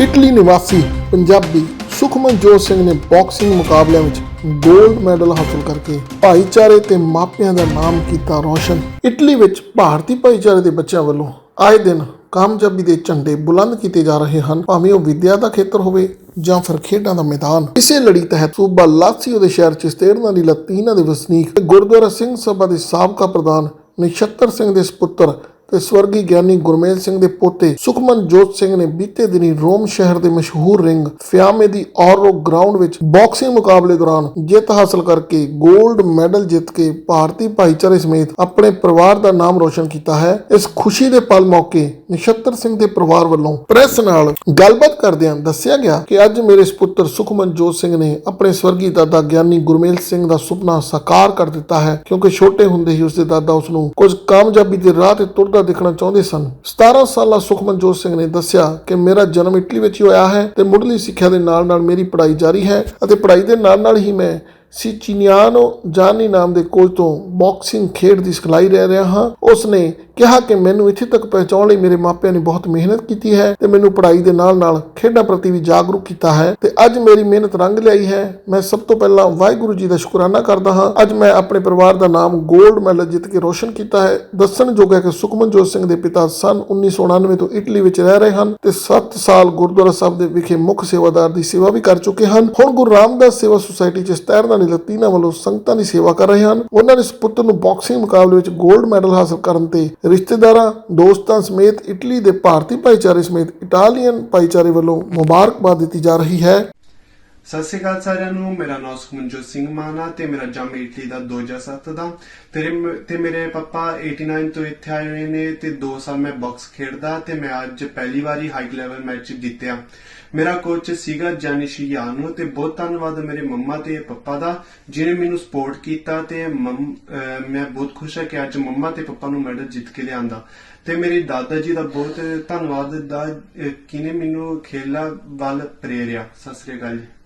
Italy ਨਿਵਾਸੀ ਪੰਜਾਬੀ ਸੁਖਮਨਜੋਤ ਸਿੰਘ ਨੇ boxing ਮੁਕਾਬਲਿਆਂ ਵਿੱਚ 골ਡ ਮੈਡਲ ਹਾਸਲ ਕਰਕੇ ਭਾਈਚਾਰੇ ਤੇ ਮਾਪਿਆਂ ਦਾ ਨਾਮ ਕੀਤਾ ਰੌਸ਼ਨ। ਇਟਲੀ ਵਿੱਚ ਭਾਰਤੀ ਭਾਈਚਾਰੇ ਦੇ ਬੱਚਿਆਂ ਵੱਲੋਂ ਆਏ ਦਿਨ ਕਾਮਯਾਬੀ ਦੇ ਝੰਡੇ ਬੁਲੰਦ ਕੀਤੇ ਜਾ ਰਹੇ ਹਨ, ਭਾਵੇਂ ਉਹ ਵਿਦਿਆ ਦਾ ਖੇਤਰ ਹੋਵੇ ਜਾਂ ਫਿਰ ਖੇਡਾਂ ਦਾ ਮੈਦਾਨ। ਇਸੇ ਲੜੀ ਤਹਿਤ ਸੂਬਾ ਲਾਸੀਓ ਦੇ ਸ਼ਹਿਰ ਚਿਸਤੇਰਨਾ ਦੀ ਲਤੀਨਾ ਦੇ ਵਸਨੀਕ ਤੇ ਗੁਰਦੁਆਰਾ ਸਿੰਘ ਸਭਾ ਦੇ ਸਾਬਕਾ ਪ੍ਰਧਾਨ ਨਿਸ਼ਤਰ ਸਿੰਘ ਦੇ ਸੁਪੁੱਤਰ ਤੇ ਸਵਰਗੀ ਗਿਆਨੀ ਗੁਰਮੇਲ ਸਿੰਘ ਦੇ ਪੋਤੇ ਸੁਖਮਨ ਜੋਤ ਸਿੰਘ ਨੇ ਬੀਤੇ ਦਿਨੀ ਰੋਮ ਸ਼ਹਿਰ ਦੇ ਮਸ਼ਹੂਰ ਰਿੰਗ ਫਿਆਮੇ ਦੀ ਔਰੋ ਗਰਾਊਂਡ ਵਿੱਚ ਬਾਕਸਿੰਗ ਮੁਕਾਬਲੇ ਦੌਰਾਨ ਜਿੱਤ ਹਾਸਲ ਕਰਕੇ 골ਡ ਮੈਡਲ ਜਿੱਤ ਕੇ ਭਾਰਤੀ ਭਾਈਚਾਰੇ ਸਮੇਤ ਆਪਣੇ ਪਰਿਵਾਰ ਦਾ ਨਾਮ ਰੋਸ਼ਨ ਕੀਤਾ ਹੈ। ਇਸ ਖੁਸ਼ੀ ਦੇ ਪਲ ਮੌਕੇ ਨਿਸ਼ਤਰ ਸਿੰਘ ਦੇ ਪਰਿਵਾਰ ਵੱਲੋਂ ਪ੍ਰੈਸ ਨਾਲ ਗੱਲਬਾਤ ਕਰਦਿਆਂ ਦੱਸਿਆ ਗਿਆ ਕਿ ਅੱਜ ਮੇਰੇ ਸੁਪੁੱਤਰ ਸੁਖਮਨਜੋਤ ਸਿੰਘ ਨੇ ਆਪਣੇ ਸਵਰਗੀ ਦਾਦਾ ਗਿਆਨੀ ਗੁਰਮੇਲ ਸਿੰਘ ਦਾ ਸੁਪਨਾ ਸਾਕਾਰ ਕਰ ਦਿੱਤਾ ਹੈ ਕਿਉਂਕਿ ਛੋਟੇ ਹੁੰਦੇ ਹੀ ਉਸਦੇ ਦਾਦਾ ਉਸ ਨੂੰ ਕੁਝ ਕਾਮਯਾਬੀ ਦੇ ਰਾਹ ਤੇ ਤੁਰਦਾ ਦੇਖਣਾ ਚਾਹੁੰਦੇ ਸਨ। 17 ਸਾਲਾ ਸੁਖਮਨਜੋਤ ਸਿੰਘ ਨੇ ਦੱਸਿਆ ਕਿ ਮੇਰਾ ਜਨਮ ਇਟਲੀ ਵਿੱਚ ਹੀ ਹੋਇਆ ਹੈ ਤੇ ਮੁੱਢਲੀ ਸਿੱਖਿਆ ਦੇ ਨਾਲ ਨਾਲ ਮੇਰੀ ਪੜ੍ਹਾਈ ਜਾਰੀ ਹੈ ਅਤੇ ਪੜ੍ਹਾਈ ਦੇ ਨਾਲ ਨਾਲ ਹੀ ਮੈਂ ਸਿਚੀਨੀਆਨੋ ਜਾਨੀ ਨਾਮ ਦੇ ਕੋਚ ਤੋਂ ਬਾਕਸਿੰਗ ਖੇਡ ਦੀ ਸਿਖਲਾਈ ਲੈ ਰਿਹਾ ਹਾਂ। ਉਸ ਨੇ ਕਿਹਾ ਕਿ ਮੈਨੂੰ ਇੱਥੇ ਤੱਕ ਪਹੁੰਚਾਉਣ ਲਈ ਮੇਰੇ ਮਾਪਿਆਂ ਨੇ ਬਹੁਤ ਮਿਹਨਤ ਕੀਤੀ ਹੈ ਤੇ ਮੈਨੂੰ ਪੜ੍ਹਾਈ ਦੇ ਨਾਲ ਨਾਲ ਖੇਡਾਂ ਪ੍ਰਤੀ ਵੀ ਜਾਗਰੂਕ ਕੀਤਾ ਹੈ ਤੇ ਅੱਜ ਮੇਰੀ ਮਿਹਨਤ ਰੰਗ ਲਿਆਈ ਹੈ। ਮੈਂ ਸਭ ਤੋਂ ਪਹਿਲਾਂ ਵਾਹਿਗੁਰੂ ਜੀ ਦਾ ਸ਼ੁਕਰਾਨਾ ਕਰਦਾ ਹਾਂ। ਅੱਜ ਮੈਂ ਆਪਣੇ ਪਰਿਵਾਰ ਦਾ ਨਾਮ 골ਡ ਮੈਡਲ ਜਿੱਤ ਕੇ ਰੋਸ਼ਨ ਕੀਤਾ ਹੈ। ਦੱਸਣਯੋਗ ਹੈ ਕਿ ਸੁਖਮਨਜੋਤ ਸਿੰਘ ਦੇ ਪਿਤਾ ਸਨ 1999 ਤੋਂ ਇਟਲੀ ਵਿੱਚ ਰਹਿ ਰਹੇ ਹਨ ਤੇ 7 ਸਾਲ ਗੁਰਦੁਆਰਾ ਸਾਹਿਬ ਦੇ ਵਿਖੇ ਮੁੱਖ ਸੇਵਾਦਾਰ ਦੀ ਸੇਵਾ ਵੀ ਕਰ ਚੁੱਕੇ ਹਨ। ਹੁਣ ਗੁਰੂ ਰਾਮਦਾਸ ਸੇਵਾ ਸੁਸਾਇਟੀ ਚ ਸਤੈਰਨਾ ਦੀ ਲਤੀਨਾ ਵੱਲੋਂ ਸੰਗਤਾਂ ਦੀ ਸੇਵਾ ਕਰ ਰਹੇ ਹਨ। ਉਹਨਾਂ ਨੇ ਸੁਪੁੱਤਰ ਨੂੰ ਬਾਕਸਿੰਗ ਮੁਕਾਬਲੇ ਵਿੱਚ 골ਡ ਮੈਡਲ ਹਾਸਲ ਕਰਨ ਤੇ ਰਿਸ਼ਤੇਦਾਰਾਂ, ਦੋਸਤਾਂ ਸਮੇਤ ਇਟਲੀ ਦੇ ਭਾਰਤੀ ਭਾਈਚਾਰੇ ਸਮੇਤ ਇਟਾਲੀਅਨ ਭਾਈਚਾਰੇ ਵੱਲੋਂ ਮੁਬਾਰਕਬਾਦ ਦਿੱਤੀ ਜਾ ਰਹੀ ਹੈ। ਸਤਿ ਸ਼੍ਰੀ ਅਕਾਲ ਸਾਰਿਆਂ ਨੂੰ ਮੇਰਾ ਨਾਮ ਸੁਖਮਨਜੋਤ ਸਿੰਘ ਮਾਨਾ ਤੇ ਮੇਰਾ ਜੰਮ ਇਟਲੀ ਦਾ 2007 ਦਾ ਤੇਰੇ ਤੇ ਮੇਰੇ ਪਾਪਾ 89 ਤੋਂ ਇੱਥੇ ਆਏ ਹੋਏ ਨੇ ਤੇ 2 ਸਾਲ ਮੈਂ ਬਾਕਸ ਖੇਡਦਾ ਤੇ ਮੈਂ ਅੱਜ ਪਹਿਲੀ ਵਾਰੀ ਹਾਈ ਲੈਵਲ ਮੈਚ ਜਿੱਤਿਆ ਮੇਰਾ ਕੋਚ ਸੀਗਾ ਜਾਨਿਸ਼ ਯਾਨੂ ਤੇ ਬਹੁਤ ਧੰਨਵਾਦ ਮੇਰੇ ਮੰਮਾ ਤੇ ਪਾਪਾ ਦਾ ਜਿਨੇ ਮੈਨੂੰ ਸਪੋਰਟ ਕੀਤਾ ਤੇ ਮੈਂ ਬਹੁਤ ਖੁਸ਼ ਹਾਂ ਕਿ ਅੱਜ ਮੰਮਾ ਤੇ ਪਾਪਾ ਨੂੰ ਮੈਡਲ ਜਿੱਤ ਕੇ ਲਿਆਂਦਾ ਤੇ ਮੇਰੇ ਦਾਦਾ ਜੀ ਦਾ ਬਹੁਤ ਧੰਨਵਾਦ ਦਾ ਅਹ ਕਿਨੇ ਮੈਨੂੰ ਖੇਲਾ ਵੱਲ ਪ੍ਰੇਰਿਆ ਸਤਿ ਸ੍ਰੀ ਅਕਾਲ ਜੀ